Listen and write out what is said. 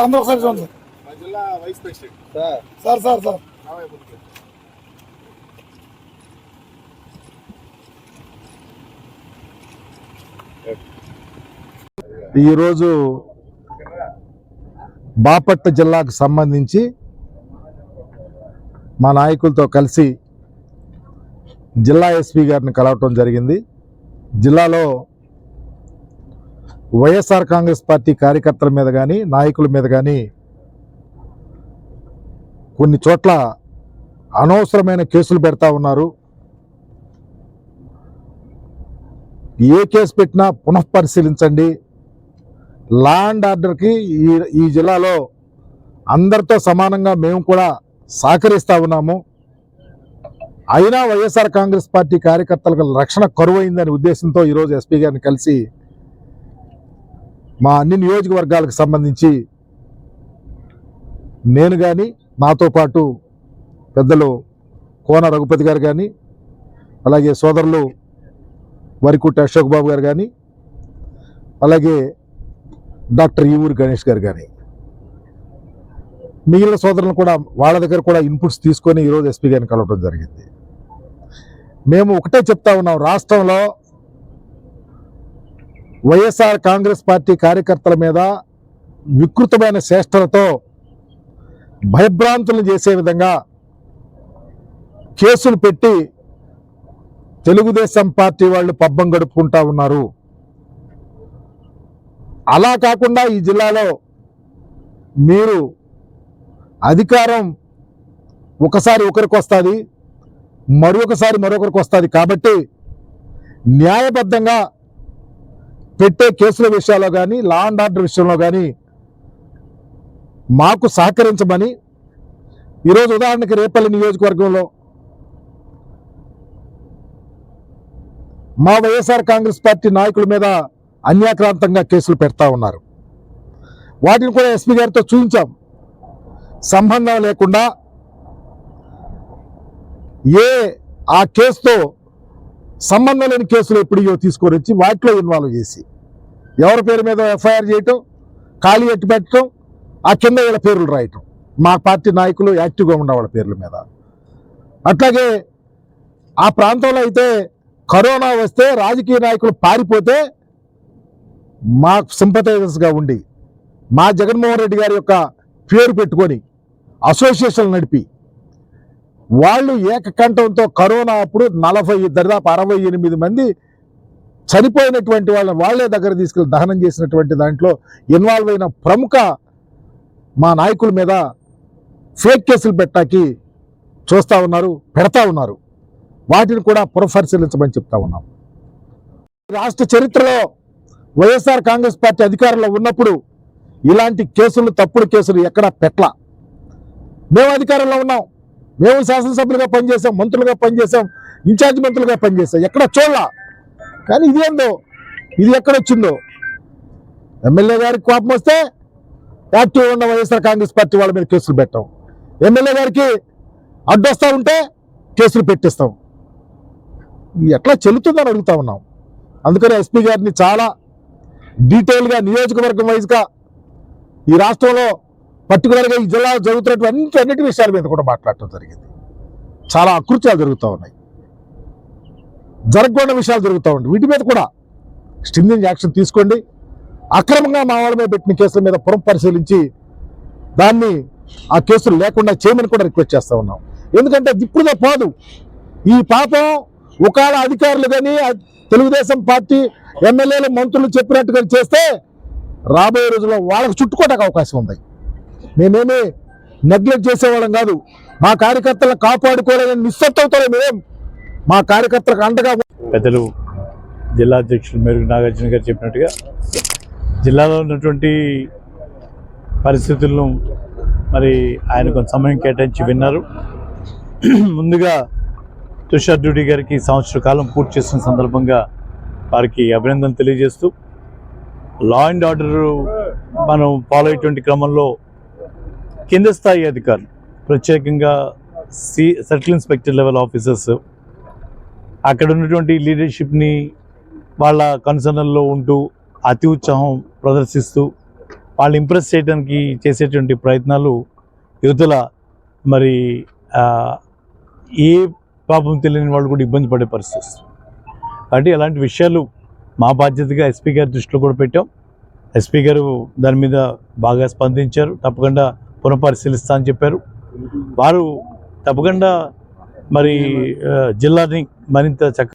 అందరూ ఒకసారి చూడండి జిల్లా vice president sir sir sir ఈరోజు బాపట్ల జిల్లాకు సంబంధించి మా నాయకులతో కలిసి జిల్లా ఎస్పీ గారిని కలవటం జరిగింది. జిల్లాలో వైఎస్ఆర్ కాంగ్రెస్ పార్టీ కార్యకర్తల మీద కానీ నాయకుల మీద కానీ కొన్ని చోట్ల అనవసరమైన కేసులు పెడతా ఉన్నారు. ఏ కేసు పెట్టినా పునఃపరిశీలించండి. లా అండ్ ఆర్డర్కి ఈ ఈ జిల్లాలో అందరితో సమానంగా మేము కూడా సహకరిస్తా ఉన్నాము. అయినా వైఎస్ఆర్ కాంగ్రెస్ పార్టీ కార్యకర్తలకు రక్షణ కరువైందనే ఉద్దేశంతో ఈరోజు ఎస్పీ గారిని కలిసి మా అన్ని నియోజకవర్గాలకు సంబంధించి నేను కానీ నాతో పాటు పెద్దలు కోన రఘుపతి గారు కానీ అలాగే సోదరులు వరికుట్టి అశోక్ బాబు గారు కానీ అలాగే డాక్టర్ ఈవూరి గణేష్ గారు కానీ మిగిలిన సోదరులను కూడా వాళ్ళ దగ్గర కూడా ఇన్పుట్స్ తీసుకొని ఈరోజు ఎస్పీ గారిని కలవడం జరిగింది. మేము ఒకటే చెప్తా ఉన్నాం రాష్ట్రంలో వైఎస్ఆర్ కాంగ్రెస్ పార్టీ కార్యకర్తల మీద వికృతమైన చేష్టలతో భయభ్రాంతులను చేసే విధంగా కేసులు పెట్టి తెలుగుదేశం పార్టీ వాళ్ళు పబ్బం గడుపుకుంటా ఉన్నారు. అలా కాకుండా ఈ జిల్లాలో మీరు అధికారం ఒకసారి ఒకరికి వస్తుంది మరొకసారి మరొకరికి వస్తుంది కాబట్టి న్యాయబద్ధంగా పెట్టే కేసుల విషయాల్లో కానీ లా అండ్ ఆర్డర్ విషయంలో కానీ మాకు సహకరించమని ఈరోజు ఉదాహరణకి రేపల్లి నియోజకవర్గంలో మా వైఎస్ఆర్ కాంగ్రెస్ పార్టీ నాయకుల మీద అన్యాక్రాంతంగా కేసులు పెడతా ఉన్నారు. వాటిని కూడా ఎస్పీ గారితో చూపించాం. సంబంధం లేకుండా ఏ ఆ కేసుతో సంబంధం లేని కేసులు ఎప్పుడో తీసుకొని వచ్చి వాటిలో ఇన్వాల్వ్ చేసి ఎవరి పేరు మీద ఎఫ్ఐఆర్ చేయటం ఖాళీ ఎట్టి పెట్టడం ఆ కింద వీళ్ళ పేర్లు రాయటం. మా పార్టీ నాయకులు యాక్టివ్గా ఉన్న వాళ్ళ పేర్ల మీద. అట్లాగే ఆ ప్రాంతంలో అయితే కరోనా వస్తే రాజకీయ నాయకులు పారిపోతే మా సింపథైజర్స్గా ఉండి మా జగన్మోహన్ రెడ్డి గారి యొక్క పేరు పెట్టుకొని అసోసియేషన్ నడిపి వాళ్ళు ఏకకంఠంతో కరోనా అప్పుడు నలభై దరిదాపు అరవై ఎనిమిది మంది చనిపోయినటువంటి వాళ్ళని వాళ్ళే దగ్గర తీసుకెళ్ళి దహనం చేసినటువంటి దాంట్లో ఇన్వాల్వ్ అయిన ప్రముఖ మా నాయకుల మీద ఫేక్ కేసులు పెట్టాకి చూస్తూ ఉన్నారు పెడతా ఉన్నారు. వాటిని కూడా పునఃపరిశీలించమని చెప్తా ఉన్నాం. రాష్ట్ర చరిత్రలో వైఎస్ఆర్ కాంగ్రెస్ పార్టీ అధికారంలో ఉన్నప్పుడు ఇలాంటి కేసులు తప్పుడు కేసులు ఎక్కడా పెట్ల మేము అధికారంలో ఉన్నాం. మేము శాసనసభ్యులుగా పనిచేసాం మంత్రులుగా పనిచేసాం ఇన్ఛార్జ్ మంత్రులుగా పనిచేసాం ఎక్కడ చూడాల? కానీ ఇది ఏందో? ఇది ఎక్కడొచ్చిందో? ఎమ్మెల్యే గారికి కోపం వస్తే యాక్టివ్ ఉన్న వైఎస్ఆర్ కాంగ్రెస్ పార్టీ వాళ్ళ మీద కేసులు పెట్టాం. ఎమ్మెల్యే గారికి అడ్డొస్తా ఉంటే కేసులు పెట్టిస్తాం. ఎట్లా చెల్లుతుందని అడుగుతా ఉన్నాం. అందుకని ఎస్పీ గారిని చాలా డీటెయిల్గా నియోజకవర్గం వైజ్గా ఈ రాష్ట్రంలో పర్టికులర్గా ఈ జిల్లాలో జరుగుతున్నటువంటి అన్నిటి విషయాల మీద కూడా మాట్లాడటం జరిగింది. చాలా అకృత్యాలు జరుగుతూ ఉన్నాయి. జరగకుండా విషయాలు జరుగుతూ ఉంటాయి. వీటి మీద కూడా స్టింగింగ్ యాక్షన్ తీసుకోండి. అక్రమంగా మా వాళ్ళ మీద పెట్టిన కేసుల మీద పురం పరిశీలించి దాన్ని ఆ కేసులు లేకుండా చేయమని కూడా రిక్వెస్ట్ చేస్తూ ఉన్నాం. ఎందుకంటే అది ఇప్పుడుగా పోదు ఈ పాపం ఒకవేళ అధికారులు కానీ తెలుగుదేశం పార్టీ ఎమ్మెల్యేలు మంత్రులు చెప్పినట్టుగా చేస్తే రాబోయే రోజుల్లో వాళ్ళకు చుట్టుకోవడానికి అవకాశం ఉంది. మేమేమి నెగ్లెక్ట్ చేసేవాళ్ళం కాదు. మా కార్యకర్తలను కాపాడుకోలేదని నిస్సత్తుతో మేమేం మా కార్యకర్తలకు అండగా పెద్దలు జిల్లా అధ్యక్షులు మెరుగు నాగార్జున గారు చెప్పినట్టుగా జిల్లాలో ఉన్నటువంటి పరిస్థితులను మరి ఆయన కొంత సమయం కేటాయించి విన్నారు. ముందుగా తుషార్ డ్యూటీ గారికి సంవత్సర కాలం పూర్తి చేసిన సందర్భంగా వారికి అభినందన తెలియజేస్తూ లా అండ్ ఆర్డర్ మనం ఫాలో అయ్యేటువంటి క్రమంలో కింద స్థాయి అధికారులు ప్రత్యేకంగా C circle inspector level officers అక్కడ ఉన్నటువంటి లీడర్షిప్ని వాళ్ళ కన్సర్నల్లో ఉంటూ అతి ఉత్సాహం ప్రదర్శిస్తూ వాళ్ళు ఇంప్రెస్ చేయడానికి చేసేటువంటి ప్రయత్నాలు యువతల మరి ఏ పాపం తెలియని వాళ్ళు కూడా ఇబ్బంది పడే పరిస్థితి కాబట్టి అలాంటి విషయాలు మా బాధ్యతగా ఎస్పీ గారి దృష్టిలో కూడా పెట్టాం. ఎస్పీ గారు దాని మీద బాగా స్పందించారు. తప్పకుండా పునఃపరిశీలిస్తా అని చెప్పారు. వారు తప్పకుండా మరి జిల్లాని మరింత చక్క